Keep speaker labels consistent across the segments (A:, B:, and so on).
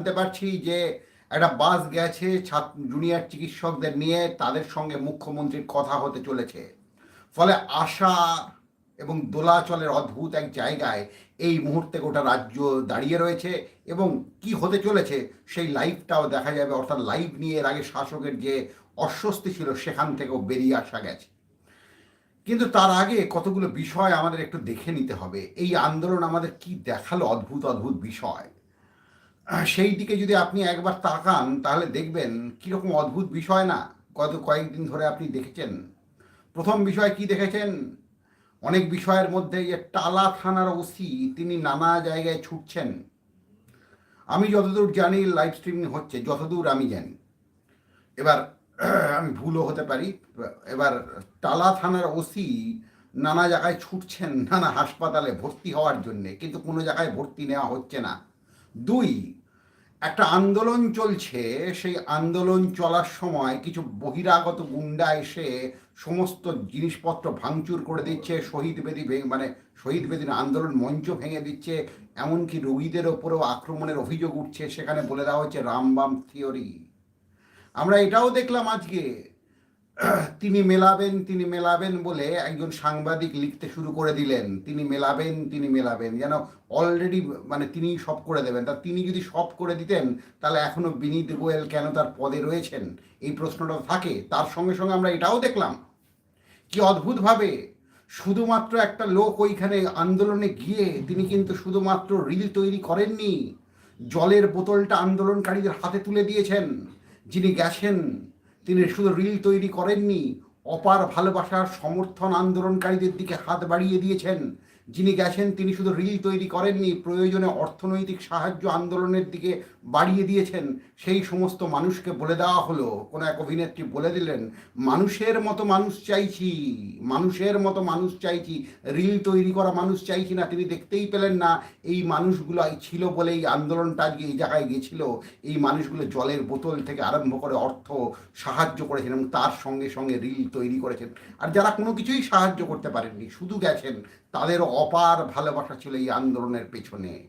A: জানতে পারছি যে একটা বাস গেছে জুনিয়র চিকিৎসকদের নিয়ে, তাদের সঙ্গে মুখ্যমন্ত্রীর কথা হতে চলেছে। ফলে আশা এবং দোলাচলের অদ্ভুত এক জায়গায় এই মুহূর্তে গোটা রাজ্য দাঁড়িয়ে রয়েছে এবং কি হতে চলেছে সেই লাইভটাও দেখা যাবে, অর্থাৎ লাইভ নিয়ে এর আগে শাসকের যে অস্বস্তি ছিল সেখান থেকেও বেরিয়ে আসা গেছে। কিন্তু তার আগে কতগুলো বিষয় আমাদের একটু দেখে নিতে হবে। এই আন্দোলন আমাদের কি দেখাল অদ্ভুত অদ্ভুত বিষয়? সেই দিকে যদি আপনি একবার তাকান, তাহলে দেখবেন কীরকম অদ্ভুত বিষয় না? গত কয়েকদিন ধরে আপনি দেখেছেন। প্রথম বিষয় কি দেখেছেন? অনেক বিষয়ের মধ্যে যে টালা থানার ওসি, তিনি নানা জায়গায় ছুটছেন। আমি যতদূর জানি লাইভ স্ট্রিমিং হচ্ছে, যতদূর আমি জানি। এবার, আমি ভুলও হতে পারি। এবার, টালা থানার ওসি নানা জায়গায় ছুটছেন, নানা হাসপাতালে ভর্তি হওয়ার জন্যে, কিন্তু কোনো জায়গায় ভর্তি নেওয়া হচ্ছে না। দুই একটা আন্দোলন চলছে, সেই আন্দোলন চলার সময় কিছু বহিরাগত গুন্ডা এসে সমস্ত জিনিসপত্র ভাঙচুর করে দিচ্ছে, শহীদ বেদি মানে শহীদ বেদিন আন্দোলন মঞ্চ ভেঙে দিচ্ছে, এমনকি রোগীদের ওপরেও আক্রমণের অভিযোগ উঠছে, সেখানে বলে দেওয়া হচ্ছে রামবাম থিওরি। আমরা এটাও দেখলাম আজকে। তিনি মেলাবেন তিনি মেলাবেন বলে একজন সাংবাদিক লিখতে শুরু করে দিলেন। তিনি মেলাবেন তিনি মেলাবেন। যেন অলরেডি মানে তিনি সব করে দেবেন। তা তিনি যদি সব করে দিতেন, তাহলে এখনও বিনীত গোয়েল কেন তার পদে রয়েছেন? এই প্রশ্নটা থাকে। তার সঙ্গে সঙ্গে আমরা এটাও দেখলাম। কি অদ্ভুতভাবে! শুধুমাত্র একটা লোক ওইখানে আন্দোলনে গিয়ে তিনি কিন্তু শুধুমাত্র রিল তৈরি করেননি। জলের বোতলটা আন্দোলনকারীদের হাতে তুলে দিয়েছেন। যিনি গেছেন তিনি শুধু রিল তৈরি করেননি অপার ভালোবাসার সমর্থন আন্দোলনকারীদের দিকে হাত বাড়িয়ে দিয়েছেন। যিনি গেছেন, তিনি শুধু রিল তৈরি করেননি, প্রয়োজনে অর্থনৈতিক সাহায্য আন্দোলনের দিকে বাড়িয়ে দিয়েছেন। সেই সমস্ত মানুষকে বলে দেওয়া হলো, কোনো এক অভিনেত্রী বলে দিলেন, মানুষের মতো মানুষ চাইছি, মানুষের মতো মানুষ চাইছি রিল তৈরি করা মানুষ চাইছি না, তিনি দেখতেই পেলেন না, এই মানুষগুলো ছিল বলে এই আন্দোলনটা আজকে এই জায়গায় গিয়েছিল এই মানুষগুলো জলের বোতল থেকে আরম্ভ করে অর্থ সাহায্য করেছেন এবং তার সঙ্গে সঙ্গে রিল তৈরি করেছেন। আর যারা কোনো কিছুই সাহায্য করতে পারেননি, শুধু গেছেন তাদের অপার ভালোবাসা ছিল এই আন্দোলনের পেছনে।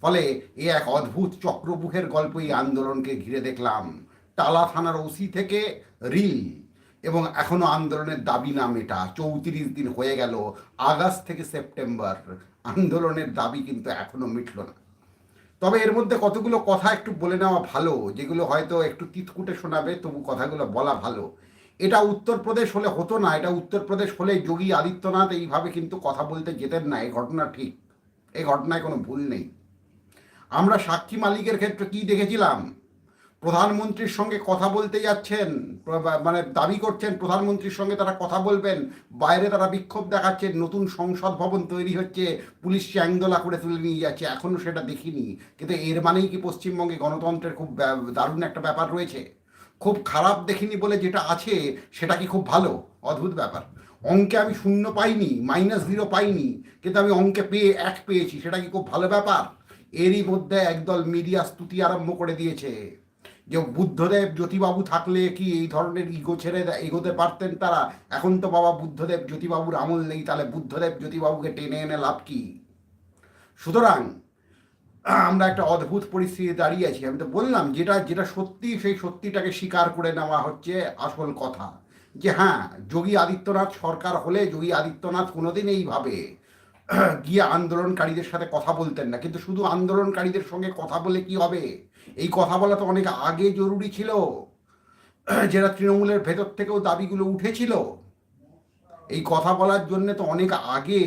A: ফলে এ এক অদ্ভুত চক্রবুহের গল্প এই আন্দোলনকে ঘিরে দেখলাম। টালা থানার ওসি থেকে রিল। এবং এখনও আন্দোলনের দাবি না মেটা। চৌত্রিশ দিন হয়ে গেল, আগস্ট থেকে সেপ্টেম্বর। আন্দোলনের দাবি কিন্তু এখনও মিটল না। তবে এর মধ্যে কতগুলো কথা একটু বলে নেওয়া ভালো, যেগুলো হয়তো একটু তিতকুটে শোনাবে, তবু কথাগুলো বলা ভালো। এটা উত্তরপ্রদেশ হলে হতো না, এটা উত্তরপ্রদেশ হলে যোগী আদিত্যনাথ এইভাবে কিন্তু কথা বলতে যেতেন না, এই ঘটনা ঠিক, এই ঘটনায় কোনো ভুল নেই। আমরা সাক্ষী মালিকের ক্ষেত্রে কি দেখেছিলাম? প্রধানমন্ত্রীর সঙ্গে কথা বলতে যাচ্ছেন মানে দাবি করছেন, প্রধানমন্ত্রীর সঙ্গে তারা কথা বলবেন, বাইরে তারা বিক্ষোভ দেখাচ্ছেন, নতুন সংসদ ভবন তৈরি হচ্ছে, পুলিশ চ্যাংদোলা করে তুলে নিয়ে যাচ্ছে এখনও সেটা দেখিনি। কিন্তু এর মানেই কি পশ্চিমবঙ্গে গণতন্ত্রের খুব দারুণ একটা ব্যাপার রয়েছে? খুব খারাপ দেখিনি বলে যেটা আছে, সেটা কি খুব ভালো? অদ্ভুত ব্যাপার। অঙ্কে আমি শূন্য পাইনি মাইনাস জিরো পাইনি, কিন্তু আমি অঙ্কে পেয়ে এক পেয়েছি, সেটা কি খুব ভালো ব্যাপার? এরই মধ্যে একদল মিডিয়া স্তুতি আরম্ভ করে দিয়েছে যে বুদ্ধদেব জ্যোতিবাবু থাকলে কি এই ধরনের ইগো ছেড়ে এগোতে পারতেন তারা? এখন তো বাবা বুদ্ধদেব জ্যোতিবাবুর আমল নেই, তাহলে বুদ্ধদেব জ্যোতিবাবুকে টেনে এনে লাভ কি? সুতরাং আমরা একটা অদ্ভুত পরিস্থিতি দাঁড়িয়ে আছি। আমি তো বললাম, যেটা যেটা সত্যি, সেই সত্যিটাকে স্বীকার করে নেওয়া হচ্ছে আসল কথা। যে হ্যাঁ যোগী আদিত্যনাথ সরকার হলে যোগী আদিত্যনাথ কোনোদিন এইভাবে গিয়ে আন্দোলনকারীদের সাথে কথা বলতেন না। কিন্তু শুধু আন্দোলনকারীদের সঙ্গে কথা বলে কি হবে? এই কথা বলা তো অনেক আগে জরুরি ছিল। যেটা তৃণমূলের ভেতর থেকেও দাবিগুলো উঠেছিল, এই কথা বলার জন্য তো অনেক আগে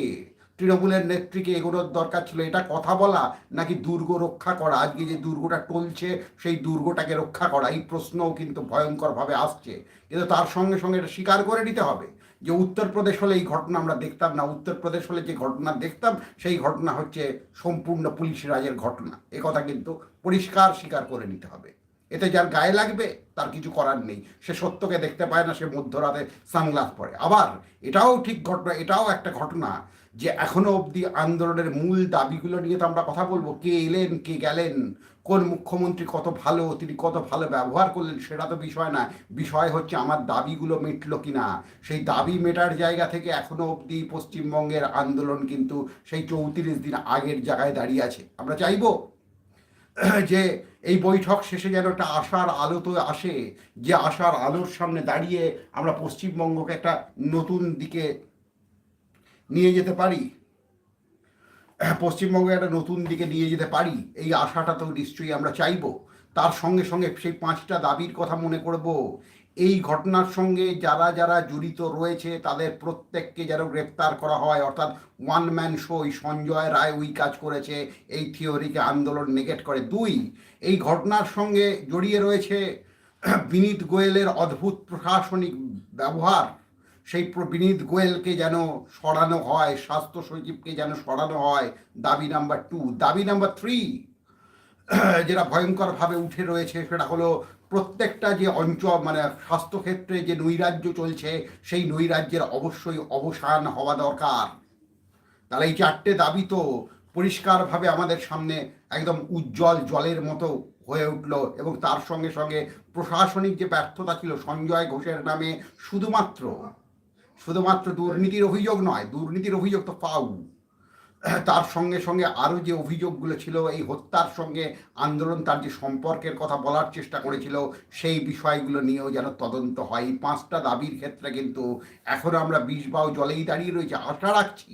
A: তৃণমূলের নেত্রীকে এগোনোর দরকার ছিল। এটা কথা বলা নাকি দুর্গ রক্ষা করা? আজকে যে দুর্গটা টলছে, সেই দুর্গটাকে রক্ষা করা, এই প্রশ্নও কিন্তু ভয়ঙ্করভাবে আসছে। কিন্তু তার সঙ্গে সঙ্গে এটা স্বীকার করে নিতে হবে যে উত্তরপ্রদেশ হলে এই ঘটনা আমরা দেখতাম না। উত্তরপ্রদেশ হলে যে ঘটনা দেখতাম, সেই ঘটনা হচ্ছে সম্পূর্ণ পুলিশ রাজের ঘটনা। কথা কিন্তু পরিষ্কার স্বীকার করে নিতে হবে। এতে যার গায়ে লাগবে, তার কিছু করার নেই। সে সত্যকে দেখতে পায় না, সে মধ্যরাতে সানগ্লাস পরে। আবার এটাও ঠিক ঘটনা, এটাও একটা ঘটনা যে এখনও অবধি আন্দোলনের মূল দাবিগুলো নিয়ে তো আমরা কথা বলব। কে এলেন, কে গেলেন, কোন মুখ্যমন্ত্রী কত ভালো, তিনি কত ভালো ব্যবহার করলেন সেটা তো বিষয় না বিষয় হচ্ছে আমার দাবিগুলো মিটলো কিনা। সেই দাবি মেটার জায়গা থেকে এখনও অবধি পশ্চিমবঙ্গের আন্দোলন কিন্তু সেই চৌত্রিশ দিন আগের জায়গায় দাঁড়িয়ে আছে। আমরা চাইব যে এই বৈঠক শেষে যেন একটা আশার আলো তো আসে, যে আশার আলোর সামনে দাঁড়িয়ে আমরা পশ্চিমবঙ্গকে একটা নতুন দিকে নিয়ে যেতে পারি? পশ্চিমবঙ্গে একটা নতুন দিকে নিয়ে যেতে পারি? এই আশাটা তো নিশ্চয়ই আমরা চাইব। তার সঙ্গে সঙ্গে সেই পাঁচটা দাবির কথা মনে করব। এই ঘটনার সঙ্গে যারা যারা জড়িত রয়েছে, তাদের প্রত্যেককে যেন গ্রেপ্তার করা হয়। অর্থাৎ one man show Sanjay Roy ওই কাজ করেছে, এই থিওরিকে আন্দোলন নেগেট করে। দুই, এই ঘটনার সঙ্গে জড়িয়ে রয়েছে বিনীত গোয়েলের অদ্ভুত প্রশাসনিক ব্যবহার। সেই বিনীত গোয়েলকে যেন সরানো হয়, স্বাস্থ্য সচিবকে যেন সরানো হয়, দাবি নাম্বার টু দাবি নাম্বার থ্রি যেটা ভয়ঙ্করভাবে উঠে রয়েছে, সেটা হলো প্রত্যেকটা যে অঞ্চল মানে স্বাস্থ্যক্ষেত্রে যে নৈরাজ্য চলছে, সেই নৈরাজ্যের অবশ্যই অবসান হওয়া দরকার। তাহলে এই চারটে দাবি তো পরিষ্কারভাবে আমাদের সামনে একদম উজ্জ্বল জলের মতো হয়ে উঠল এবং তার সঙ্গে সঙ্গে প্রশাসনিক যে ব্যর্থতা ছিল, সঞ্জয় ঘোষের নামে শুধুমাত্র শুধুমাত্র দুর্নীতির অভিযোগ নয়, দুর্নীতির অভিযোগ তো পাউ তার সঙ্গে সঙ্গে আরও যে অভিযোগগুলো ছিল, এই হত্যার সঙ্গে আন্দোলন, তার যে সম্পর্কের কথা বলার চেষ্টা করেছিল, সেই বিষয়গুলো নিয়েও যেন তদন্ত হয়। এই পাঁচটা দাবির ক্ষেত্রে কিন্তু এখনও আমরা বিষ বাউ জলেই দাঁড়িয়ে রয়েছে, আশা রাখছি।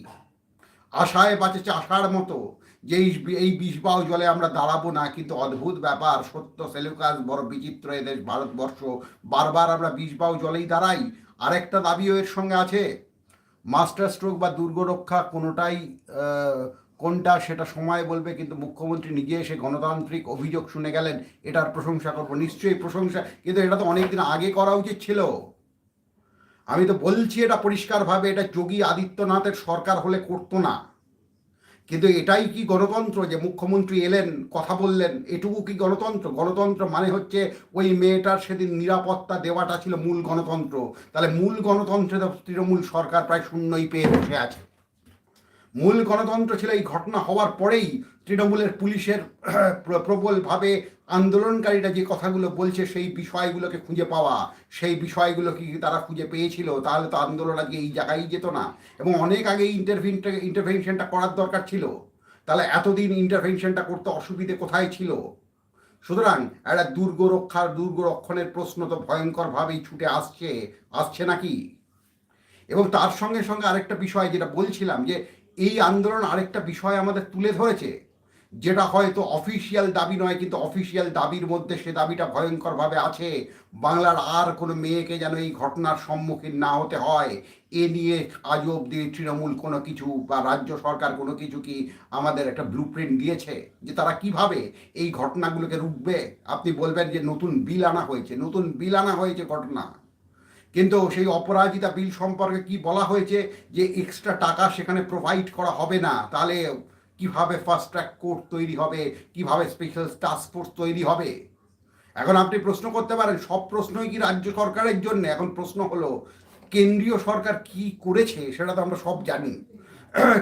A: আশায় বাঁচেছে আশার মতো যে এই বিষবাও জলে আমরা দাঁড়াবো না, কিন্তু অদ্ভুত ব্যাপার, সত্য সেলুকাস, বড় বিচিত্র এদেশ, ভারতবর্ষ, বারবার আমরা বিষবাও জলেই দাঁড়াই। আরেকটা দাবিও এর সঙ্গে আছে। মাস্টার স্ট্রোক বা দুর্গরক্ষা কোনোটাই কোনটা সেটা সময় বলবে, কিন্তু মুখ্যমন্ত্রী নিজে এসে গণতান্ত্রিক অভিযোগ শুনে গেলেন, এটার প্রশংসা করব। নিশ্চয়ই প্রশংসা, কিন্তু এটা তো অনেকদিন আগে করা উচিত ছিল। আমি তো বলছি এটা পরিষ্কারভাবে, এটা যোগী আদিত্যনাথের সরকার হলে করতো না। কিন্তু এটাই কি গণতন্ত্র যে মুখ্যমন্ত্রী এলেন, কথা বললেন, এটুকু কি গণতন্ত্র? গণতন্ত্র মানে হচ্ছে ওই মেয়েটার সেদিন নিরাপত্তা দেওয়াটা ছিল মূল গণতন্ত্র। তাহলে মূল গণতন্ত্রে তৃণমূল সরকার প্রায় শূন্যই পেয়ে বসে আছে। মূল গণতন্ত্র ছিল এই ঘটনা হওয়ার পরেই তৃণমূলের পুলিশের প্রবলভাবে আন্দোলনকারীরা যে কথাগুলো বলছে সেই বিষয়গুলোকে খুঁজে পাওয়া, সেই বিষয়গুলো কি তারা খুঁজে পেয়েছিল, তাহলে তো আন্দোলন আজকে এই জায়গায় যেত না। এবং অনেক আগে ইন্টারভিনটা ইন্টারভেনশনটা করার দরকার ছিল। তাহলে এতদিন ইন্টারভেনশনটা করতে অসুবিধে কোথায় ছিল? সুতরাং একটা দুর্গ রক্ষার, দুর্গ রক্ষণের প্রশ্ন তো ভয়ঙ্করভাবেই ছুটে আসছে আসছে নাকি? এবং তার সঙ্গে সঙ্গে আরেকটা বিষয় যেটা বলছিলাম যে এই আন্দোলন আরেকটা বিষয় আমাদের তুলে ধরেছে, যেটা হয়তো অফিসিয়াল দাবি নয়, কিন্তু অফিসিয়াল দাবির মধ্যে সে দাবিটা ভয়ঙ্করভাবে আছে। বাংলার আর কোনো মেয়েকে যেন এই ঘটনার সম্মুখীন না হতে হয়, এ নিয়ে আজ অব্দি তৃণমূল কোনো কিছু বা রাজ্য সরকার কোনো কিছু কি আমাদের একটা ব্লু দিয়েছে, যে তারা কীভাবে এই ঘটনাগুলোকে রুখবে? আপনি বলবেন যে নতুন বিল আনা হয়েছে, নতুন বিল আনা হয়েছে ঘটনা। কিন্তু সেই অপরাজিতা বিল সম্পর্কে কি বলা হয়েছে যে এক্সট্রা টাকা সেখানে প্রোভাইড করা হবে না? তাহলে কীভাবে ফাস্ট ট্র্যাক কোর্ট তৈরি হবে? কীভাবে স্পেশাল টাস্ক ফোর্স তৈরি হবে? এখন আপনি প্রশ্ন করতে পারেন, সব প্রশ্নই কি রাজ্য সরকারের জন্য? এখন প্রশ্ন হলো, কেন্দ্রীয় সরকার কি করেছে? সেটা তো আমরা সব জানি।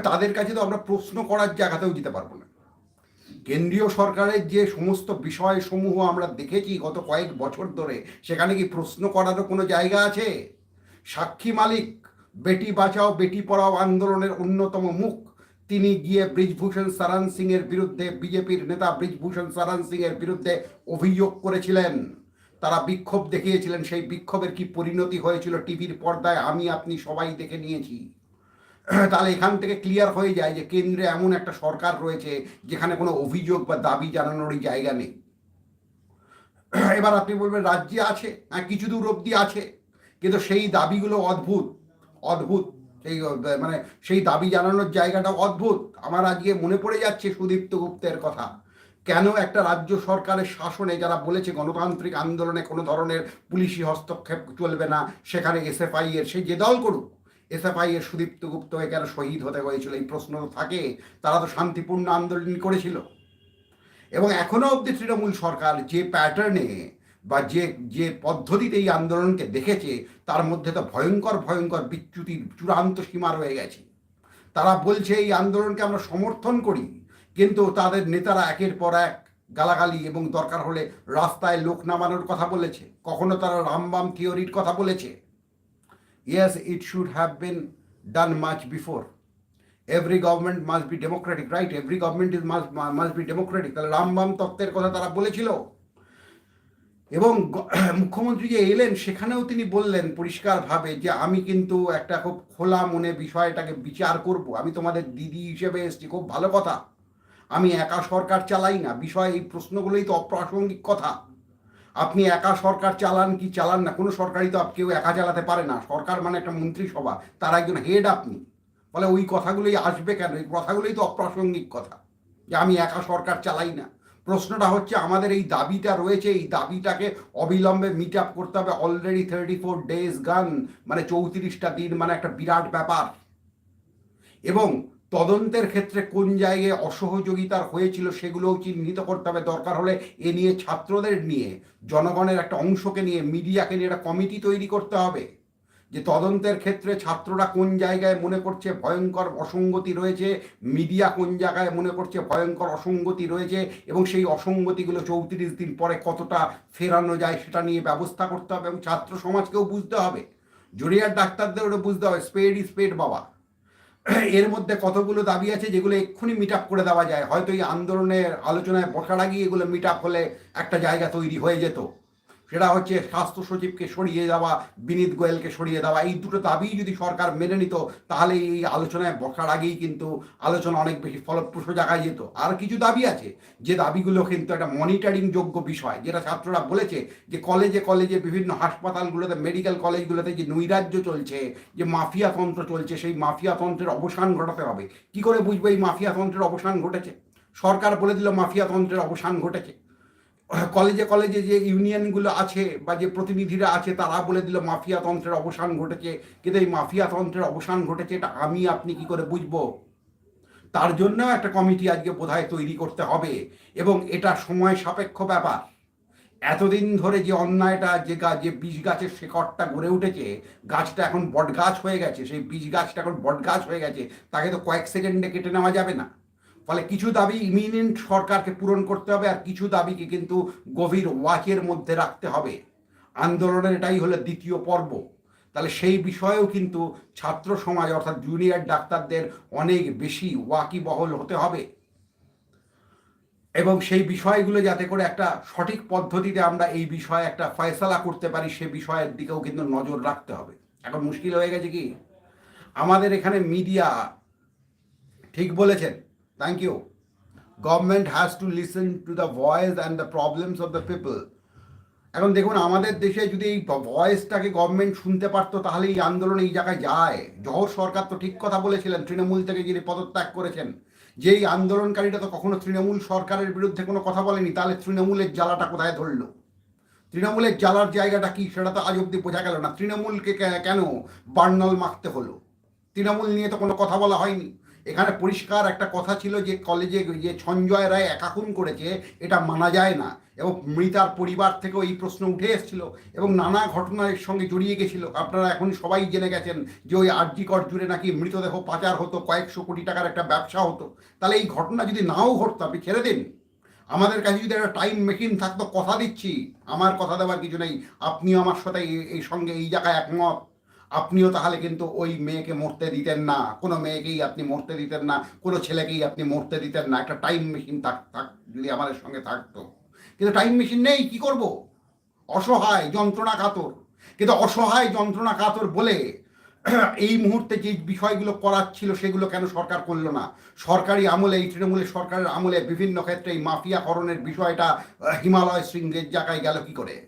A: তাদের কাছে তো আমরা প্রশ্ন করার জায়গাতেও যেতে পারব না। কেন্দ্রীয় সরকারের যে সমস্ত বিষয়সমূহ আমরা দেখেছি গত কয়েক বছর ধরে, সেখানে কি প্রশ্ন করারও কোনো জায়গা আছে? সাক্ষী মালিক, বেটি বাঁচাও, বেটি পড়াও আন্দোলনের অন্যতম মুখ। তিনি গিয়ে ব্রিজভূষণ সারান সিং এর বিরুদ্ধে, বিজেপির নেতা ব্রিজভূষণ সারান সিং এর বিরুদ্ধে অভিযোগ করেছিলেন। তারা বিক্ষোভ দেখিয়েছিলেন, সেই বিক্ষোভের কি পরিণতি হয়েছিল টিভির পর্দায়, আমি, আপনি সবাই দেখে নিয়েছি। তাহলে এখান থেকে ক্লিয়ার হয়ে যায় যে কেন্দ্রে এমন একটা সরকার রয়েছে যেখানে কোনো অভিযোগ বা দাবি জানানোরই জায়গা নেই। এবার আপনি বলবেন, রাজ্যে আছে? হ্যাঁ কিছু দূর অব্দি আছে। কিন্তু সেই দাবিগুলো অদ্ভুত অদ্ভুত। সেই মানে সেই দাবি জানানোর জায়গাটা অদ্ভুত। আমার আজকে মনে পড়ে যাচ্ছে সুদীপ্ত গুপ্তের কথা। কেন একটা রাজ্য সরকারের শাসনে যারা বলেছে গণতান্ত্রিক আন্দোলনে কোনো ধরনের পুলিশি হস্তক্ষেপ চলবে না, সেখানে এসএফআই এর সে যে দল করুক এসএফআই এর সুদীপ্ত গুপ্ত কেন শহীদ হতে হয়েছিল। এই প্রশ্ন তো থাকে, তারা তো শান্তিপূর্ণ আন্দোলন করেছিল। এবং এখনও অবধি তৃণমূল সরকার যে প্যাটার্নে বা যে যে পদ্ধতিতে এই আন্দোলনকে দেখেছে, তার মধ্যে তো ভয়ঙ্কর ভয়ঙ্কর বিচ্যুতির চূড়ান্ত সীমা রয়ে গেছে। তারা বলছে, এই আন্দোলনকে আমরা সমর্থন করি, কিন্তু তাদের নেতারা একের পর এক গালাগালি এবং দরকার হলে রাস্তায় লোক নামানোর কথা বলেছে। কখনো তারা রামবাম থিওরির কথা বলেছে। Yes it should have been done much before every government must be democratic right every government is must must be democratic তাহলে রামবাম তত্ত্বের কথা তারা বলেছিল। এবং মুখ্যমন্ত্রী যে এলেন, সেখানেও তিনি বললেন পরিষ্কারভাবে যে আমি কিন্তু একটা খুব খোলা মনে বিষয়টাকে বিচার করব। আমি তোমাদের দিদি হিসেবে এসেছি, খুব ভালো কথা। আমি একা সরকার চালাই না। বিষয়, এই প্রশ্নগুলোই তো অপ্রাসঙ্গিক কথা। আপনি একা সরকার চালান কি চালান না? কোনো সরকারই তো কেউ একা চালাতে পারে না। সরকার মানে একটা মন্ত্রিসভা। তার একজন হেড আপনি। ফলে ওই কথাগুলোই আসবে কেন? এই কথাগুলোই তো অপ্রাসঙ্গিক কথা। যে আমি একা সরকার চালাই না। প্রশ্নটা হচ্ছে আমাদের এই দাবিটা রয়েছে। এই দাবিটাকে অবিলম্বে মিট আপ করতে হবে। অলরেডি থার্টি ফোর ডেজ গান মানে চৌত্রিশটা দিন মানে একটা বিরাট ব্যাপার। এবং তদন্তের ক্ষেত্রে কোন জায়গায় অসহযোগিতার হয়েছিল সেগুলোও চিহ্নিত করতে হবে। দরকার হলে এ নিয়ে ছাত্রদের নিয়ে, জনগণের একটা অংশকে নিয়ে, মিডিয়াকে নিয়ে একটা কমিটি তৈরি করতে হবে। যে তদন্তের ক্ষেত্রে ছাত্ররা কোন জায়গায় মনে করছে ভয়ঙ্কর অসঙ্গতি রয়েছে, মিডিয়া কোন জায়গায় মনে করছে ভয়ঙ্কর অসঙ্গতি রয়েছে, এবং সেই অসঙ্গতিগুলো চৌত্রিশ দিন পরে কতটা ফেরানো যায় সেটা নিয়ে ব্যবস্থা করতে হবে এবং ছাত্র সমাজকেও বুঝতে হবে। জুনিয়র ডাক্তারদের ওটা বুঝতে হবে, স্পেড ইজ স্পেড বাবা। এর মধ্যে কতগুলো দাবি আছে যেগুলো এক্ষুনি মিট আপ করে দেওয়া যায়? হয়তো এই আন্দোলনের আলোচনায় বসার আগে এগুলো মিট আপ হলে একটা জায়গা তৈরি হয়ে যেত। সেটা হচ্ছে স্বাস্থ্য সচিবকে সরিয়ে দেওয়া, বিনীত গোয়েলকে সরিয়ে দেওয়া, এই দুটো দাবি যদি সরকার মেনে নিত, তাহলে এই আলোচনায় বসার আগেই কিন্তু আলোচনা অনেক বেশি ফলপ্রসূ জায়গায় যেত। আর কিছু দাবি আছে, যে দাবিগুলো কিন্তু একটা মনিটরিং যোগ্য বিষয়, যেটা ছাত্ররা বলেছে যে কলেজে কলেজে বিভিন্ন হাসপাতালগুলোতে মেডিকেল কলেজগুলোতে যে নৈরাজ্য চলছে, যে মাফিয়া তন্ত্র চলছে, সেই মাফিয়া তন্ত্রের অবসান ঘটাতে হবে। কি করে বুঝব এই মাফিয়া তন্ত্রের অবসান ঘটেছে? সরকার বলে দিল মাফিয়া তন্ত্রের অবসান ঘটেছে। কলেজে কলেজে যে ইউনিয়নগুলো আছে বা যে প্রতিনিধিরা আছে, তারা বলে দিল, মাফিয়া তন্ত্রের অবসান ঘটেছে। কিন্তু এই মাফিয়া তন্ত্রের অবসান ঘটেছে, এটা আমি, আপনি কি করে বুঝব? তার জন্য একটা কমিটি আজকে বোধহয় তৈরি করতে হবে, এবং এটা সময় সাপেক্ষ ব্যাপার। এতদিন ধরে যে অন্যায়টা, যে গাছ যে বীজ গাছের শেকড়টা গড়ে উঠেছে, গাছটা এখন বট গাছ হয়ে গেছে। সেই বীজ গাছটা এখন বট গাছ হয়ে গেছে, তাকে তো কয়েক সেকেন্ডে কেটে নেওয়া যাবে না। ফলে কিছু দাবি ইমিনেন্ট সরকারকে পূরণ করতে হবে আর কিছু দাবিকে কিন্তু গভীর ওয়াচের মধ্যে রাখতে হবে। আন্দোলনের এটাই হলো দ্বিতীয় পর্ব। তাহলে সেই বিষয়েও কিন্তু ছাত্র সমাজ অর্থাৎ জুনিয়র ডাক্তারদের অনেক বেশি ওয়াকিবহল হতে হবে। এবং সেই বিষয়গুলো যাতে করে একটা সঠিক পদ্ধতিতে আমরা এই বিষয়ে একটা ফয়সলা করতে পারি, সে বিষয়ের দিকেও কিন্তু নজর রাখতে হবে। এখন মুশকিল হয়ে গেছে কি? আমাদের এখানে মিডিয়া ঠিক বলেছেন। Thank you government has to listen to the voice and the problems of the people এখন দেখুন, আমাদের দেশে যদি এই ভয়েসটাকে গভর্নমেন্ট শুনতে পারতো, তাহলে এই আন্দোলন এই জায়গায় যায়। জহর সরকার তো ঠিক কথা বলেছিলেন, তৃণমূল থেকে যিনি পদত্যাগ করেছেন, যে এই আন্দোলনকারীরা তো কখনো তৃণমূল সরকারের বিরুদ্ধে কোনো কথা বলেনি, তাহলে তৃণমূলের জ্বালাটা কোথায় ধরলো? তৃণমূলের জ্বালার জায়গাটা কি, সেটা তো আজ অব্দি বোঝা গেল না। তৃণমূলকে কেন বার্নল মাখতে হলো? তৃণমূল নিয়ে তো কোনো কথা বলা হয়নি। এখানে পরিষ্কার একটা কথা ছিল যে কলেজে যে সঞ্জয় রায় একাকুন করেছে, এটা মানা যায় না। এবং মৃতার পরিবার থেকেও এই প্রশ্ন উঠে এসেছিল এবং নানা ঘটনার সঙ্গে জড়িয়ে গেছিল। আপনারা এখন সবাই জেনে গেছেন যে ওই আরজিকর জুড়ে নাকি মৃতদেহ পাচার হতো, কয়েকশো কোটি টাকার একটা ব্যবসা হতো। তাহলে এই ঘটনা যদি নাও ঘটতো, আপনি ছেড়ে দিন। আমাদের কাছে যদি একটা টাইম মেশিন থাকতো, কথা দিচ্ছি। আমার কথা দেওয়ার কিছু নেই। আপনিও আমার সাথে এই সঙ্গে, এই জায়গায় একমত। আপনিও তাহলে কিন্তু ওই মেয়েকে মরতে দিতেন না। কোনো মেয়েকেই আপনি মরতে দিতেন না, কোনো ছেলেকেই আপনি মরতে দিতেন না। একটা টাইম মেশিন থাক থাক যদি আমাদের সঙ্গে থাকতো। কিন্তু টাইম মেশিন নেই, কি করব? অসহায় যন্ত্রণা কাতর। কিন্তু অসহায় যন্ত্রণা কাতর বলে এই মুহূর্তে যে বিষয়গুলো করার ছিল সেগুলো কেন সরকার করল না? সরকারি আমলে, এই তৃণমূলের সরকারের আমলে বিভিন্ন ক্ষেত্রে এই মাফিয়াকরণের বিষয়টা হিমালয় শৃঙ্গের জায়গায় গেল কি করে?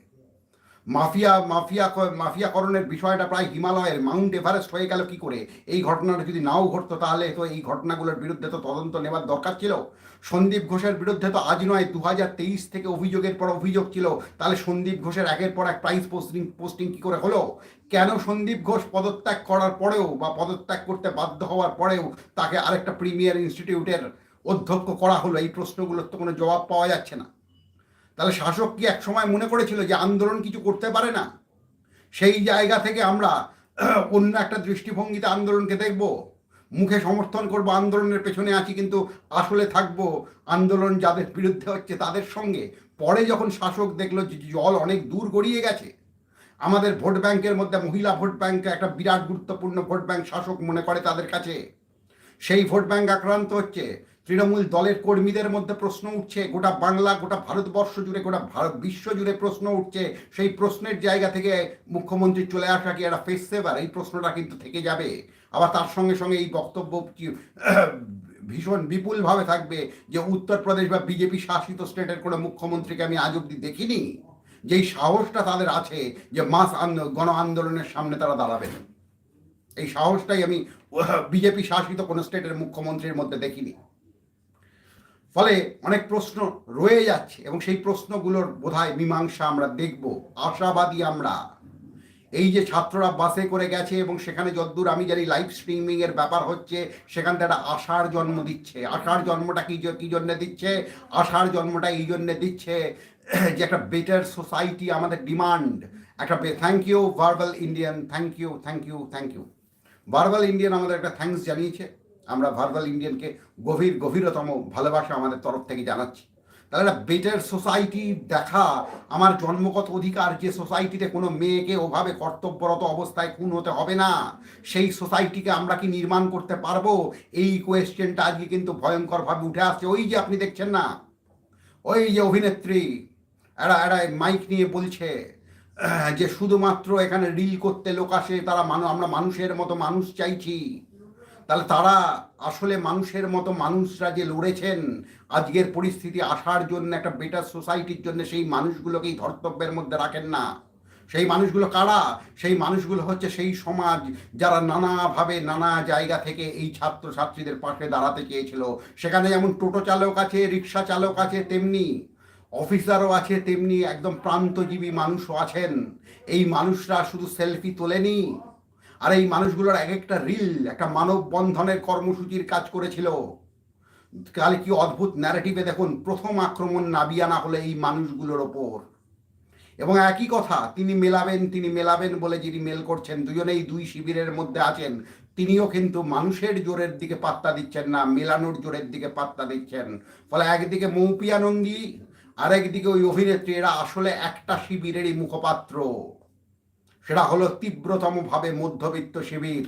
A: মাফিয়া মাফিয়া মাফিয়াকরণের বিষয়টা প্রায় হিমালয়ের মাউন্ট এভারেস্ট হয়ে গেল কি করে? এই ঘটনাটা যদি নাও ঘটতো তাহলে তো এই ঘটনাগুলোর বিরুদ্ধে তো তদন্ত নেবার দরকার ছিল। সন্দীপ ঘোষের বিরুদ্ধে তো আজ নয় দু থেকে অভিযোগের পর অভিযোগ ছিল। তাহলে সন্দীপ ঘোষের একের পর এক প্রাইস পোস্টিং পোস্টিং কি করে হলো? কেন সন্দীপ ঘোষ পদত্যাগ করার পরেও বা পদত্যাগ করতে বাধ্য হওয়ার পরেও তাকে আরেকটা প্রিমিয়ার ইনস্টিটিউটের অধ্যক্ষ করা হলো? এই প্রশ্নগুলোর তো কোনো জবাব পাওয়া যাচ্ছে না। তাহলে শাসক কি এক সময় মনে করেছিল যে আন্দোলন কিছু করতে পারে না? সেই জায়গা থেকে আমরা অন্য একটা দৃষ্টিভঙ্গিতে আন্দোলনকে দেখব। মুখে সমর্থন করব, আন্দোলনের পেছনে আছি কিন্তু আসলে থাকব। আন্দোলন যাদের বিরুদ্ধে হচ্ছে তাদের সঙ্গে। পরে যখন শাসক দেখল যে জল অনেক দূর গড়িয়ে গেছে, আমাদের ভোট ব্যাংকের মধ্যে মহিলা ভোট ব্যাংক একটা বিরাট গুরুত্বপূর্ণ ভোট ব্যাংক শাসক মনে করে তাদের কাছে। সেই ভোট ব্যাংক আক্রান্ত হচ্ছে। তৃণমূল দলের কর্মীদের মধ্যে প্রশ্ন উঠছে, গোটা বাংলা, গোটা ভারতবর্ষ জুড়ে, গোটা ভারত বিশ্ব জুড়ে প্রশ্ন উঠছে। সেই প্রশ্নের জায়গা থেকে মুখ্যমন্ত্রী চলে আসা কি একটা ফেস সেভার এই প্রশ্নটা কিন্তু থেকে যাবে। আবার তার সঙ্গে সঙ্গে এই বক্তব্য কি ভীষণ বিপুলভাবে থাকবে যে উত্তরপ্রদেশ বা বিজেপি শাসিত স্টেটের কোনো মুখ্যমন্ত্রীকে আমি আজ অব্দি দেখিনি। যেই সাহসটা তাদের আছে যে মাস গণ আন্দোলনের সামনে তারা দাঁড়াবেন। এই সাহসটাই আমি বিজেপি শাসিত কোনো স্টেটের মুখ্যমন্ত্রীর মধ্যে দেখিনি। ফলে অনেক প্রশ্ন রয়ে যাচ্ছে এবং সেই প্রশ্নগুলোর বোধহয় মীমাংসা আমরা দেখব, আশাবাদী আমরা। এই যে ছাত্ররা বাসে করে গেছে এবং সেখানে যদ্দূর আমি জানি লাইভ স্ট্রিমিং এর ব্যাপার হচ্ছে সেখান থেকে একটা আশার জন্ম দিচ্ছে। আশার জন্মটা কি কি জন্য দিচ্ছে? আশার জন্মটা এই জন্য দিচ্ছে যে একটা বেটার সোসাইটি আমাদের ডিমান্ড একটা thank you verbal Indian thank you thank you thank you verbal Indian আমাদের একটা থ্যাঙ্কস জানিয়েছে। আমরা ভার্বাল ইন্ডিয়ানকে গভীর, গভীরতম ভালোবাসা আমাদের তরফ থেকে জানাচ্ছি। তাহলে একটা বেটার সোসাইটি দেখা, আমার জন্মগত অধিকার, যে সোসাইটিতে কোনো মেয়েকে ওভাবে কর্তব্যরত অবস্থায় খুন হতে হবে না, সেই সোসাইটিকে আমরা কি নির্মাণ করতে পারব? এই কোয়েশ্চেনটা আজকে কিন্তু ভয়ঙ্করভাবে উঠে আসছে। ওই যে আপনি দেখছেন না, ওই যে অভিনেত্রী, এরা এরা মাইক নিয়ে বলছে যে শুধুমাত্র এখানে রিল করতে লোক আসে, তারা মানুষ আমরা মানুষের মতো মানুষ চাইছি। তাহলে তারা আসলে মানুষের মতো মানুষরা যে লড়েছেন, আজকের পরিস্থিতি আসার জন্য একটা বেটার সোসাইটির জন্য সেই মানুষগুলোকেই ধর্তব্যের মধ্যে রাখেন না। সেই মানুষগুলো কারা? সেই মানুষগুলো হচ্ছে সেই সমাজ যারা নানাভাবে নানা জায়গা থেকে এই ছাত্র ছাত্রীদের পাশে দাঁড়াতে চেয়েছিল। সেখানে যেমন টোটো চালক আছে, রিক্সা চালক আছে, তেমনি অফিসারও আছে, তেমনি একদম প্রান্তজীবী মানুষও আছেন। এই মানুষরা শুধু সেলফি তোলেনি আর এই মানুষগুলোর এক একটা রিল একটা মানব বন্ধনের কর্মসূচির কাজ করেছিল। তাহলে কি অদ্ভুত ন্যারেটিভে দেখুন, প্রথম আক্রমণ নাবিয়া না হলে এই মানুষগুলোর ওপর। এবং একই কথা, তিনি মেলাবেন তিনি মেলাবেন বলে যিনি মেল করছেন, দুজনেই দুই শিবিরের মধ্যে আছেন, তিনিও কিন্তু মানুষের জোরের দিকে পাত্তা দিচ্ছেন না, মেলানোর জোরের দিকে পাত্তা দিচ্ছেন। ফলে একদিকে মৌপিয়ানন্দী আরেকদিকে ওই অভিনেত্রী এরা আসলে একটা শিবিরেরই মুখপাত্র। সেটা হলো তীব্রতমভাবে মধ্যবিত্ত শিবির।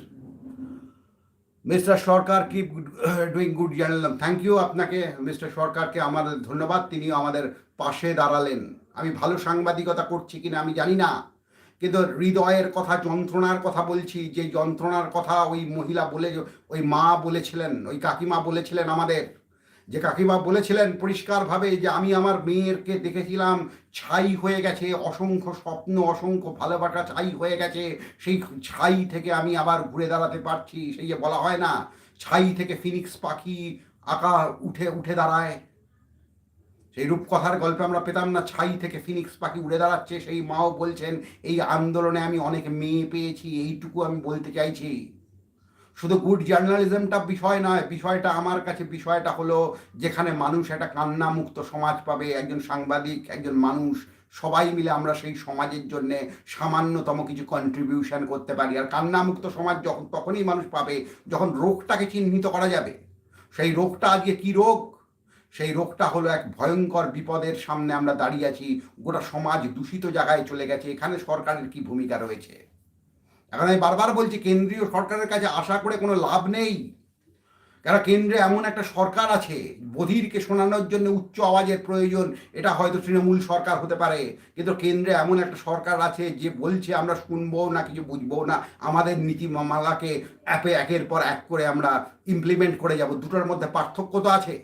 A: Mister Sarkar keep doing good জানালাম থ্যাংক ইউ আপনাকে, মিস্টার সরকারকে আমাদের ধন্যবাদ, তিনিও আমাদের পাশে দাঁড়ালেন। আমি ভালো সাংবাদিকতা করছি কিনা আমি জানি না, কিন্তু হৃদয়ের কথা, যন্ত্রণার কথা বলছি। যে যন্ত্রণার কথা ওই মহিলা বলে, ওই মা বলেছিলেন, ওই কাকিমা বলেছিলেন আমাদের যে কাকিমা বলেছিলেন পরিষ্কারভাবে যে আমি আমার মেয়েরকে দেখেছিলাম, ছাই হয়ে গেছে, অসংখ্য স্বপ্ন, অসংখ্য ভালোবাসা ছাই হয়ে গেছে, সেই ছাই থেকে আমি আবার ঘুরে দাঁড়াতে পারছি, সেই যে বলা হয় না, ছাই থেকে ফিনিক্স পাখি আঁকা উঠে উঠে দাঁড়ায়। সেই রূপকথার গল্পে আমরা পেতাম না, ছাই থেকে ফিনিক্স পাখি উড়ে দাঁড়াচ্ছে, সেই মাও বলছেন, এই আন্দোলনে আমি অনেক মেয়ে পেয়েছি, এইটুকু আমি বলতে চাইছি। শুধু গুড জার্নালিজমটা বিষয় নয়, বিষয়টা আমার কাছে, বিষয়টা হলো যেখানে মানুষ একটা কান্নামুক্ত সমাজ পাবে, একজন সাংবাদিক, একজন মানুষ, সবাই মিলে আমরা সেই সমাজের জন্য সামান্যতম কিছু কন্ট্রিবিউশন করতে পারি। আর কান্নামুক্ত সমাজ যখন, তখনই মানুষ পাবে যখন রোগটাকে চিহ্নিত করা যাবে। সেই রোগটা আজকে কী রোগ? সেই রোগটা হলো এক ভয়ঙ্কর বিপদের সামনে আমরা দাঁড়িয়ে আছি, গোটা সমাজ দূষিত জায়গায় চলে গেছে। এখানে সরকারের কি ভূমিকা রয়েছে? এখন আমি বারবার বলছি, কেন্দ্রীয় সরকারের কাছে আশা করে কোনো লাভ নেই। কারণ কেন্দ্রে এমন একটা সরকার আছে, বধিরকে শোনানোর জন্য উচ্চ আওয়াজের প্রয়োজন, এটা হয়তো তৃণমূল সরকার হতে পারে। কিন্তু কেন্দ্রে এমন একটা সরকার আছে যে বলছে, আমরা শুনব না, কিছু বুঝব না। আমাদের নীতিমালাকে অ্যাপে একের পর এক করে আমরা ইমপ্লিমেন্ট করে যাব। দুটোর মধ্যে পার্থক্য তো আছে।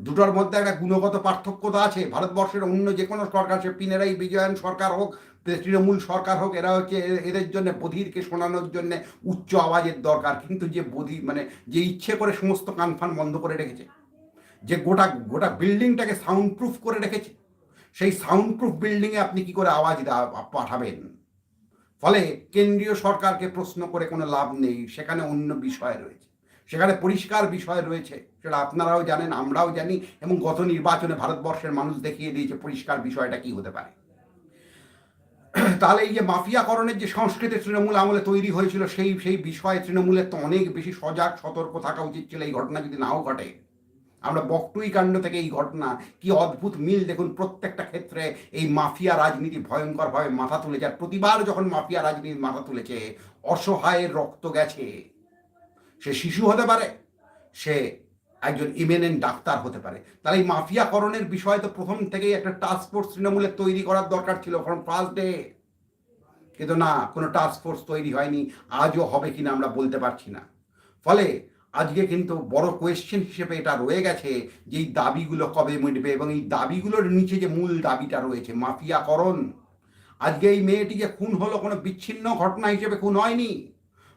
A: দুটোর মধ্যে একটা গুণগত পার্থক্য তো আছে। ভারতবর্ষের অন্য যে কোনো সরকার, সে পিনেরাই বিজয়ন সরকার হোক তৃণমূল সরকার হোক, এরা হচ্ছে এদের জন্য, বধিরকে শোনানোর জন্য উচ্চ আওয়াজের দরকার। কিন্তু যে বধির মানে যে ইচ্ছে করে সমস্ত কানফান বন্ধ করে রেখেছে, যে গোটা গোটা বিল্ডিংটাকে সাউন্ড প্রুফ করে রেখেছে, সেই সাউন্ড প্রুফ বিল্ডিংয়ে আপনি কি করে আওয়াজ পাঠাবেন? ফলে কেন্দ্রীয় সরকারকে প্রশ্ন করে কোনো লাভ নেই, সেখানে অন্য বিষয় রয়েছে। সেখানে পরিষ্কার বিষয় রয়েছে, সেটা আপনারাও জানেন, আমরাও জানি, এবং গত নির্বাচনে ভারতবর্ষের মানুষ দেখিয়ে দিয়েছে পরিষ্কার বিষয়টা কি হতে পারে। তাহলে এই যে মাফিয়াকরণের যে সংস্কৃতি তৃণমূল আমলে তৈরি হয়েছিল, সেই সেই বিষয়ে তৃণমূলের তো অনেক বেশি সজাগ, সতর্ক থাকা উচিত ছিল এই ঘটনা যদি নাও ঘটে। আমরা বকটুই কাণ্ড থেকে এই ঘটনা, কি অদ্ভুত মিল দেখুন প্রত্যেকটা ক্ষেত্রে এই মাফিয়া রাজনীতি ভয়ঙ্করভাবে মাথা তুলেছে আর প্রতিবার যখন মাফিয়া রাজনীতি মাথা তুলেছে, অসহায়ের রক্ত গেছে। সে শিশু হতে পারে, সে একজন ইমেনেন্ট ডাক্তার হতে পারে। তাহলে এই মাফিয়াকরণের বিষয় তো প্রথম থেকেই একটা টাস্ক ফোর্স তৃণমূলের তৈরি করার দরকার ছিল ফ্রম ফার্স্ট ডে কিন্তু না, কোনো টাস্ক ফোর্স তৈরি হয়নি, আজও হবে কিনা আমরা বলতে পারছি না। ফলে আজকে কিন্তু বড় কোয়েশ্চেন হিসেবে এটা রয়ে গেছে যে এই দাবিগুলো কবে মিটবে এবং এই দাবিগুলোর নিচে যে মূল দাবিটা রয়েছে, মাফিয়াকরণ। আজকে এই মেয়েটিকে খুন হলো কোনো বিচ্ছিন্ন ঘটনা হিসেবে খুন হয়নি।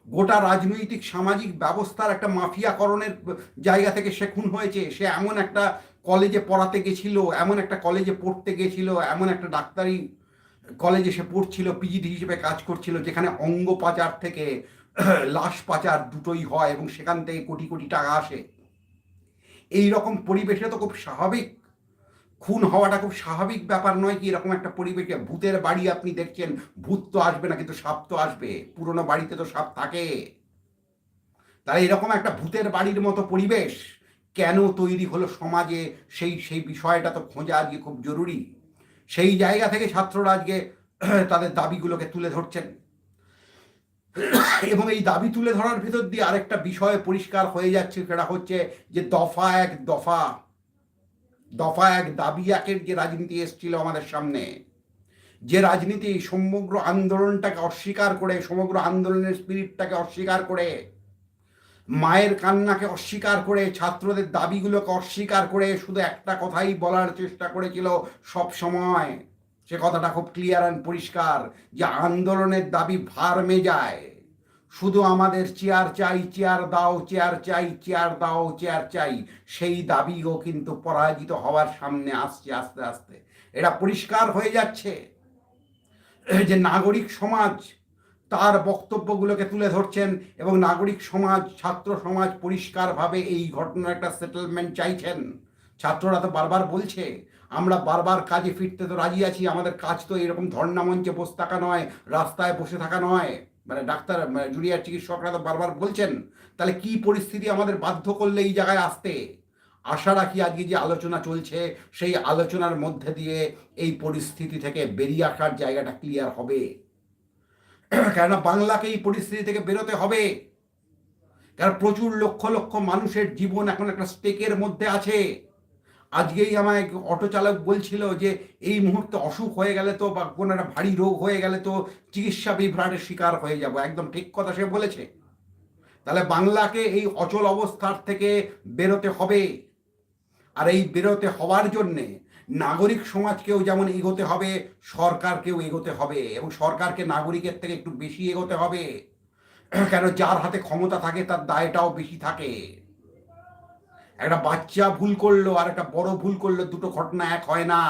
A: গোটা রাজনৈতিক, সামাজিক ব্যবস্থার একটা মাফিয়াকরণের জায়গা থেকে সে খুন হয়েছে। সে এমন একটা কলেজে পড়াতে গেছিল, এমন একটা কলেজে পড়তে গেছিল, এমন একটা ডাক্তারি কলেজে সে পড়ছিল পিজিডি হিসেবে কাজ করছিল, যেখানে অঙ্গ পাচার থেকে লাশ পাচার দুটোই হয় এবং সেখান থেকে কোটি কোটি টাকা আসে। এই রকম পরিবেশে তো খুব স্বাভাবিক। খুন হওয়াটা খুব স্বাভাবিক ব্যাপার নয় কি? এরকম একটা পরিবেশে ভূতের বাড়ি আপনি দেখছেন, ভূত তো আসবে না, কিন্তু সাপ তো আসবে। পুরনো বাড়িতে তো সাপ থাকে। তাহলে এরকম একটা ভূতের বাড়ির মতো পরিবেশ কেন তৈরি হলো সমাজে? সেই সেই বিষয়টা তো খোঁজা আজকে খুব জরুরি। সেই জায়গা থেকে ছাত্ররা আজকে তাদের দাবিগুলোকে তুলে ধরছেন। এবং এই দাবি তুলে ধরার ভিতর দিয়ে আরেকটা বিষয় পরিষ্কার হয়ে যাচ্ছে, সেটা হচ্ছে যে দফা এক দফা দফা এক দাবি একের যে রাজনীতি এসেছিল আমাদের সামনে। যে রাজনীতি সমগ্র আন্দোলনটাকে অস্বীকার করে, সমগ্র আন্দোলনের স্পিরিটটাকে অস্বীকার করে, মায়ের কান্নাকে অস্বীকার করে, ছাত্রদের দাবিগুলোকে অস্বীকার করে শুধু একটা কথাই বলার চেষ্টা করেছিল সব সময়। সে কথাটা খুব ক্লিয়ার অ্যান্ড পরিষ্কার যে আন্দোলনের দাবি ভার মে যায় শুধু আমাদের চেয়ার চাই, চেয়ার দাও, চেয়ার চাই, চেয়ার দাও, চেয়ার চাই। সেই দাবিও কিন্তু পরাজিত হওয়ার সামনে আসছে, আস্তে আস্তে। এটা পরিষ্কার হয়ে যাচ্ছে। যে নাগরিক সমাজ, তার বক্তব্যগুলোকে তুলে ধরছেন এবং নাগরিক সমাজ, ছাত্র সমাজ পরিষ্কারভাবে এই ঘটনার একটা সেটেলমেন্ট চাইছেন। ছাত্ররা তো বারবার বলছে, আমরা বারবার কাজে ফিরতে তো রাজি আছি, আমাদের কাজ তো এরকম ধর্ণা মঞ্চে বসে থাকা নয়, রাস্তায় বসে থাকা নয়। মানে ডাক্তার জুনিয়র চিকিৎসকরা তো বারবার বলছেন, তাহলে কি পরিস্থিতি আমাদের বাধ্য করলে এই জায়গায় আসতে? আশা রাখি আজকে যে আলোচনা চলছে, সেই আলোচনার মধ্যে দিয়ে এই পরিস্থিতি থেকে বেরিয়ে আসার জায়গাটা ক্লিয়ার হবে। কেননা বাংলাকে এই পরিস্থিতি থেকে বেরোতে হবে। কারণ প্রচুর লক্ষ লক্ষ মানুষের জীবন এখন একটা স্টেকের মধ্যে আছে। আজকেই আমায় অটো চালক বলছিল যে, এই মুহূর্তে অসুখ হয়ে গেলে তো বা কোনো একটা ভারী রোগ হয়ে গেলে তো চিকিৎসা বিভ্রাটের শিকার হয়ে যাব। একদম ঠিক কথা সে বলেছে। তাহলে বাংলাকে এই অচল অবস্থার থেকে বেরোতে হবে। আর এই বেরোতে হওয়ার জন্যে নাগরিক সমাজকেও যেমন এগোতে হবে, সরকারকেও এগোতে হবে এবং সরকারকে নাগরিকের থেকে একটু বেশি এগোতে হবে। কেন যার হাতে ক্ষমতা থাকে, তার দায়টাও বেশি থাকে। একটা বাচ্চা ভুল করল আর একটা বড় ভুল করল, দুটো ঘটনা এক হয় না।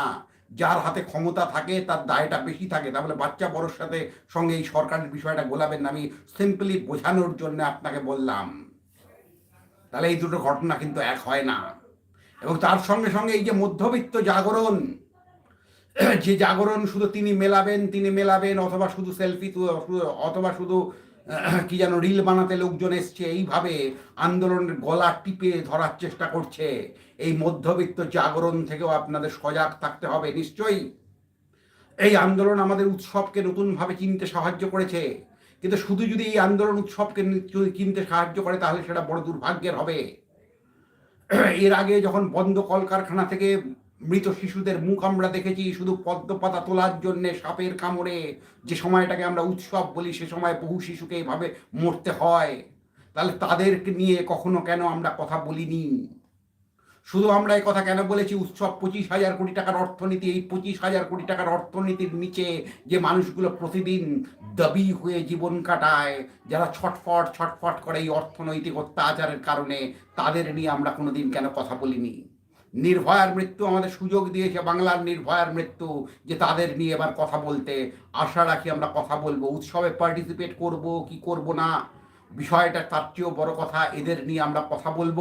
A: যার হাতে ক্ষমতা থাকে, তার দায়টা বেশি থাকে। তাহলে বাচ্চা বড়োর সাথে সঙ্গে এই সরকারের বিষয়টা গোলাবেন না। আমি সিম্পলি বোঝানোর জন্য আপনাকে বললাম। তাহলে এই দুটো ঘটনা কিন্তু এক হয় না। এবং তার সঙ্গে সঙ্গে এই যে মধ্যবিত্ত জাগরণ, যে জাগরণ শুধু তিনি মেলাবেন তিনি মেলাবেন, অথবা শুধু সেলফি অথবা শুধু কি যেন রিল বানাতে লোকজন এসছে, এইভাবে আন্দোলনের গলা টিপে ধরার চেষ্টা করছে। এই মধ্যবিত্ত জাগরণ থেকেও আপনাদের সজাগ থাকতে হবে, নিশ্চয়ই? এই আন্দোলন আমাদের উৎসবকে নতুনভাবে চিনতে সাহায্য করেছে। কিন্তু শুধু যদি এই আন্দোলন উৎসবকে কিনতে সাহায্য করে, তাহলে সেটা বড় দুর্ভাগ্যের হবে। এর আগে যখন বন্ধ কলকারখানা থেকে মৃত শিশুদের মুখ আমরা দেখেছি শুধু পদ্ম পাতা তোলার জন্যে সাপের কামড়ে। যে সময়টাকে আমরা উৎসব বলি, সে সময় বহু শিশুকে এইভাবে মরতে হয়। তাহলে তাদেরকে নিয়ে কখনো কেন আমরা কথা বলিনি? শুধু আমরা এই কথা কেন বলেছি? উৎসব পঁচিশ হাজার কোটি টাকার অর্থনীতি, এই পঁচিশ হাজার কোটি টাকার অর্থনীতির নিচে যে মানুষগুলো প্রতিদিন দাবি হয়ে জীবন কাটায়, যারা ছটফট ছটফট করে এই অর্থনৈতিক অত্যাচারের কারণে, তাদের নিয়ে আমরা কোনোদিন কেন কথা বলিনি? নির্ভয়ার মৃত্যু আমাদের সুযোগ দিয়েছে, বাংলার নির্ভয়ার মৃত্যু, যে তাদের নিয়ে এবার কথা বলতে। আশা রাখি আমরা কথা বলব, উৎসবে পার্টিসিপেট করব, কি করব না, বিষয়টা তার চেয়েও বড় কথা, এদের নিয়ে আমরা কথা বলব।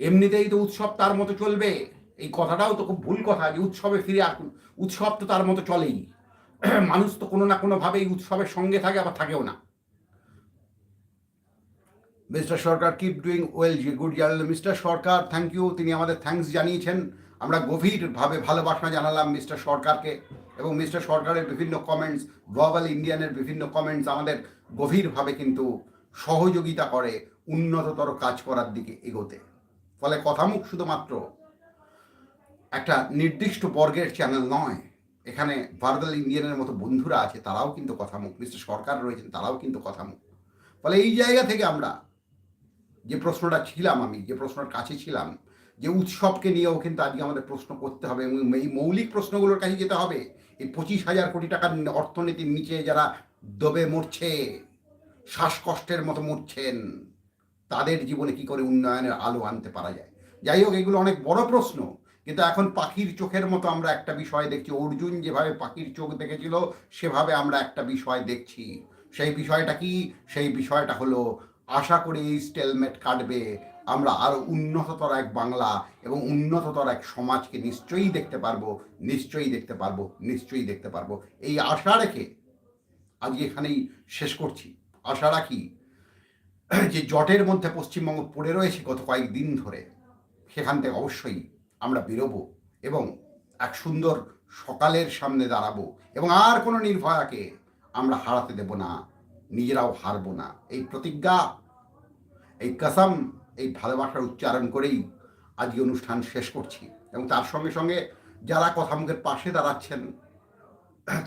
A: এমনিতেই তো উৎসব তার মতো চলবে, এই কথাটাও তো খুব ভুল কথা যে উৎসবে ফিরে আসুন, উৎসব তো তার মতো চলেই। মানুষ তো কোনো না কোনোভাবে এই উৎসবের সঙ্গে থাকে আবার থাকেও না। Mister Sarkar keep doing well good journal mister Sarkar thank you তিনি আমাদের থ্যাংকস জানিয়েছেন। আমরা গভীরভাবে ভালোবাসা জানালাম মিস্টার সরকারকে এবং মিস্টার সরকারের বিভিন্ন কমেন্টস গ্লোবাল ইন্ডিয়ানের বিভিন্ন কমেন্টস আমাদের গভীরভাবে কিন্তু সহযোগিতা করে উন্নততর কাজ করার দিকে এগোতে। ফলে কথামুখ শুধুমাত্র একটা নির্দিষ্ট বর্গের চ্যানেল নয়, এখানে ভারদাল ইন্ডিয়ানের মতো বন্ধুরা আছে, তারাও কিন্তু কথামুখ। মিস্টার সরকার রয়েছেন, তারাও কিন্তু কথামুখ। ফলে এই জায়গা থেকে আমরা যে প্রশ্নটা ছিলাম আমি, যে প্রশ্নের কাছে ছিলাম, যে উৎসবকে নিয়েও কিন্তু আজকে আমাদের প্রশ্ন করতে হবে এবং এই মৌলিক প্রশ্নগুলোর কাছে যেতে হবে। এই পঁচিশ হাজার কোটি টাকার অর্থনীতির নিচে যারা দবে মরছে, শ্বাসকষ্টের মতো মরছেন, তাদের জীবনে কি করে উন্নয়নের আলো আনতে পারা যায়? যাই হোক, এগুলো অনেক বড় প্রশ্ন, কিন্তু এখন পাখির চোখের মতো আমরা একটা বিষয় দেখছি। অর্জুন যেভাবে পাখির চোখ দেখেছিল, সেভাবে আমরা একটা বিষয় দেখছি। সেই বিষয়টা কি? সেই বিষয়টা হলো আশা করি এই স্টেলমেট কাটবে। আমরা আরও উন্নততর এক বাংলা এবং উন্নততর এক সমাজকে নিশ্চয়ই দেখতে পারব, নিশ্চয়ই দেখতে পারব, নিশ্চয়ই দেখতে পারব। এই আশা রেখে আজকে এখানেই শেষ করছি। আশা রাখি যে জটের মধ্যে পশ্চিমবঙ্গ পড়ে রয়েছে গত কয়েকদিন ধরে, সেখান থেকে অবশ্যই আমরা বেরোবো এবং এক সুন্দর সকালের সামনে দাঁড়াবো এবং আর কোনো নির্ভয়াকে আমরা হারাতে দেব না। নিজেরাও হারবো না। এই প্রতিজ্ঞা, এই কসম, এই ভালোবাসার উচ্চারণ করেই আজকে অনুষ্ঠান শেষ করছি। এবং তার সঙ্গে সঙ্গে যারা কথা মুখের পাশে দাঁড়াচ্ছেন,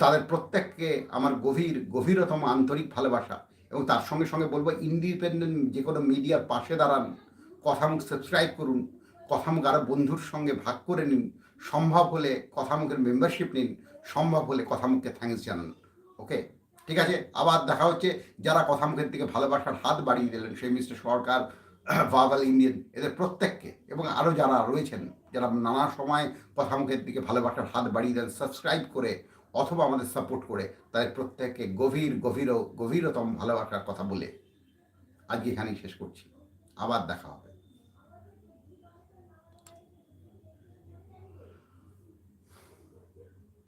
A: তাদের প্রত্যেককে আমার গভীর, গভীরতম আন্তরিক ভালোবাসা। এবং তার সঙ্গে সঙ্গে বলব, ইন্ডিপেন্ডেন্ট যে কোনো মিডিয়ার পাশে দাঁড়ান কথামুখ সাবস্ক্রাইব করুন কথামুখ আরও বন্ধুর সঙ্গে ভাগ করে নিন, সম্ভব হলে কথামুখের মেম্বারশিপ নিন, সম্ভব হলে কথামুখকে থ্যাঙ্কস জানান ওকে ঠিক আছে? আবার দেখা হচ্ছে যারা কথামুখের দিকে ভালোবাসার হাত বাড়িয়ে দিলেন, সেই মিস্টার সরকার বাবাল ইন্ডিয়ান, এদের প্রত্যেককে এবং আরও যারা রয়েছেন, যারা নানা সময় কথামুখের দিকে ভালোবাসার হাত বাড়িয়ে দেন সাবস্ক্রাইব করে অথবা আমাদের সাপোর্ট করে তাদের প্রত্যেককে গভীর গভীর গভীরতম ভালোবাসার কথা বলে আজকে এখানেই শেষ করছি। আবার দেখা হবে।